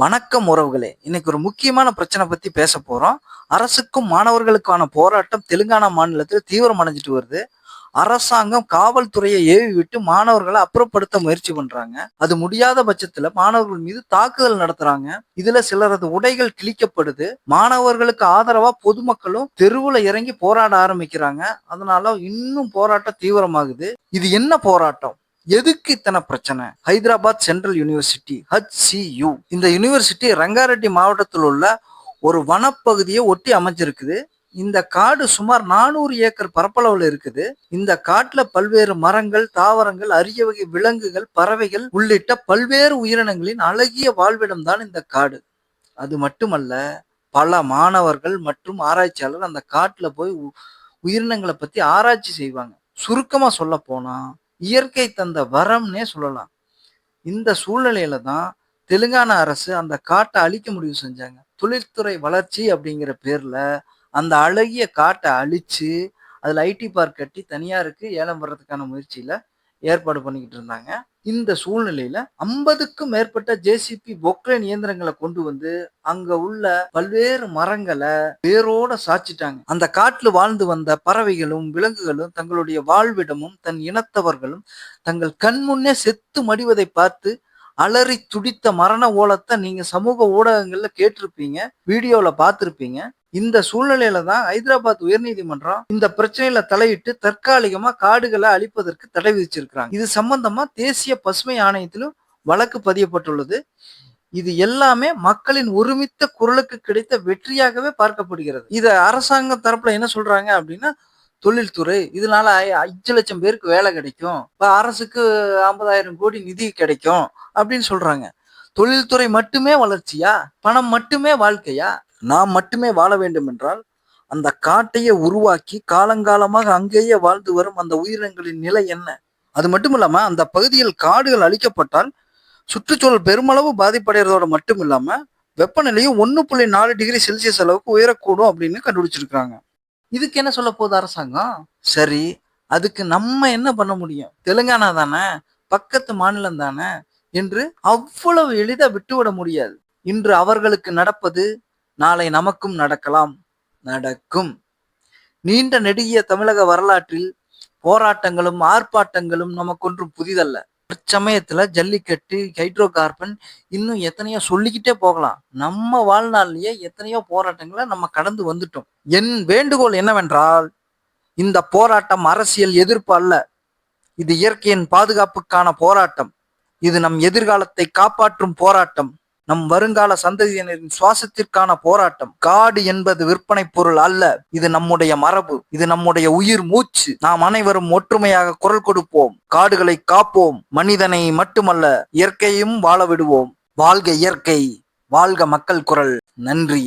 வணக்கம் உறவுகளே. இன்னைக்கு ஒரு முக்கியமான பிரச்சனை பத்தி பேச போறோம். அரசுக்கும் மாணவர்களுக்கான போராட்டம் தெலுங்கானா மாநிலத்தில் தீவிரம் அடைஞ்சிட்டு வருது. அரசாங்கம் காவல்துறையை ஏவி விட்டு மாணவர்களை அப்புறப்படுத்த முயற்சி பண்றாங்க. அது முடியாத பட்சத்துல மாணவர்கள் மீது தாக்குதல் நடத்துறாங்க. இதுல சிலரது உடைகள் கிழிக்கப்படுது. மாணவர்களுக்கு ஆதரவா பொதுமக்களும் தெருவுல இறங்கி போராட ஆரம்பிக்கிறாங்க. அதனால இன்னும் போராட்டம் தீவிரமாகுது. இது என்ன போராட்டம்? எதுக்கு இத்தனை பிரச்சனை? ஹைதராபாத் சென்ட்ரல் யூனிவர்சிட்டி ஹச்சியு இந்த யூனிவர்சிட்டி ரங்காரெட்டி மாவட்டத்தில் உள்ள ஒரு வனப்பகுதியை ஒட்டி அமைஞ்சிருக்குது. இந்த காடு சுமார் நானூறு ஏக்கர் பரப்பளவில் இருக்குது. இந்த காட்டுல பல்வேறு மரங்கள் தாவரங்கள் அரிய வகை விலங்குகள் பறவைகள் உள்ளிட்ட பல்வேறு உயிரினங்களின் அழகிய வாழ்விடம் தான் இந்த காடு. அது மட்டுமல்ல பல மாணவர்கள் மற்றும் ஆராய்ச்சியாளர் அந்த காட்டுல போய் உ- உயிரினங்களை பத்தி ஆராய்ச்சி செய்வாங்க. சுருக்கமா சொல்ல போனா இயற்கை தந்த வரம்னே சொல்லலாம். இந்த சூழ்நிலையில தான் தெலுங்கானா அரசு அந்த காட்டை அழிக்க முடிவு செஞ்சாங்க. தொழில்துறை வளர்ச்சி அப்படிங்கிற பேர்ல அந்த அழகிய காட்டை அழிச்சு அதில் ஐடி பார்க் கட்டி தனியாருக்கு ஏலம் வர்றதுக்கான முயற்சியில ஏற்பாடு பண்ணிக்கிட்டு இருந்தாங்க. இந்த சூழ்நிலையில ஐம்பதுக்கும் மேற்பட்ட ஜேசிபி பொக்லைன் இயந்திரங்களை கொண்டு வந்து அங்க உள்ள பல்வேறு மரங்களை வேரோட சாச்சிட்டாங்க அந்த காட்டுல வாழ்ந்து வந்த பறவைகளும் விலங்குகளும் தங்களுடைய வாழ்விடமும் தன் இனத்தவர்களும் தங்கள் கண் முன்னே செத்து மடிவதை பார்த்து அலறி துடித்த மரண ஓலத்தை நீங்க சமூக ஊடகங்கள்ல கேட்டிருப்பீங்க வீடியோல பார்த்துருப்பீங்க. இந்த சூழ்நிலையில தான் ஹைதராபாத் உயர்நீதிமன்றம் இந்த பிரச்சனையில தலையிட்டு தற்காலிகமா காடுகளை அழிப்பதற்கு தடை விதிச்சிருக்கிறாங்க. இது சம்பந்தமா தேசிய பசுமை ஆணையத்திலும் வழக்கு பதியப்பட்டுள்ளது. இது எல்லாமே மக்களின் ஒருமித்த குரலுக்கு கிடைத்த வெற்றியாகவே பார்க்கப்படுகிறது. இத அரசாங்கம் தரப்புல என்ன சொல்றாங்க அப்படின்னா தொழில்துறை இதனால ஐ- அஞ்சு லட்சம் பேருக்கு வேலை கிடைக்கும். இப்ப அரசுக்கு ஐம்பதாயிரம் கோடி நிதி கிடைக்கும். அப்படின்னு சொல்றாங்க. தொழில்துறை மட்டுமே வளர்ச்சியா? பணம் மட்டுமே வாழ்க்கையா? நாம் மட்டுமே வாழ வேண்டும் என்றால் அந்த காட்டையே உருவாக்கி காலங்காலமாக அங்கேயே வாழ்ந்து வரும் அந்த உயிரினங்களின் நிலை என்ன? அது மட்டும் இல்லாம அந்த பகுதியில் காடுகள் அழிக்கப்பட்டால் சுற்றுச்சூழல் பெருமளவு பாதிப்படைகிறதோட மட்டும் இல்லாம வெப்பநிலையும் ஒன்று புள்ளி நாலு டிகிரி செல்சியஸ் அளவுக்கு உயரக்கூடும் அப்படின்னு கண்டுபிடிச்சிருக்காங்க இதுக்கு என்ன சொல்ல போகுது அரசாங்கம்? சரி அதுக்கு நம்ம என்ன பண்ண முடியும்? தெலுங்கானா தானே? பக்கத்து மாநிலம் தானே? என்று அவ்வளவு எளிதா விட்டுவிட முடியாது. இன்று அவர்களுக்கு நடப்பது நாளை நமக்கும் நடக்கலாம். நடக்கும். நீண்ட நெடிய தமிழக வரலாற்றில் போராட்டங்களும் ஆர்ப்பாட்டங்களும் நமக்கொன்றும் புதிதல்ல. தற்சமயத்துல ஜல்லிக்கட்டு ஹைட்ரோ கார்பன் இன்னும் எத்தனையோ சொல்லிக்கிட்டே போகலாம். நம்ம வாழ்நாள்லயே எத்தனையோ போராட்டங்களை நம்ம கடந்து வந்துட்டோம். என் வேண்டுகோள் என்னவென்றால் இந்த போராட்டம் அரசியல் எதிர்ப்பு அல்ல. இது இயற்கையின் பாதுகாப்புக்கான போராட்டம். இது நம் எதிர்காலத்தை காப்பாற்றும் போராட்டம். நம் வருங்கால சந்ததியினரின் சுவாசத்திற்கான போராட்டம். காடு என்பது விற்பனை பொருள் அல்ல இது நம்முடைய மரபு இது நம்முடைய உயிர் மூச்சு. நாம் அனைவரும் ஒற்றுமையாக குரல் கொடுப்போம் காடுகளை காப்போம் மனிதனை மட்டுமல்ல இயற்கையும் வாழ விடுவோம். வாழ்க இயற்கை வாழ்க மக்கள் குரல். நன்றி.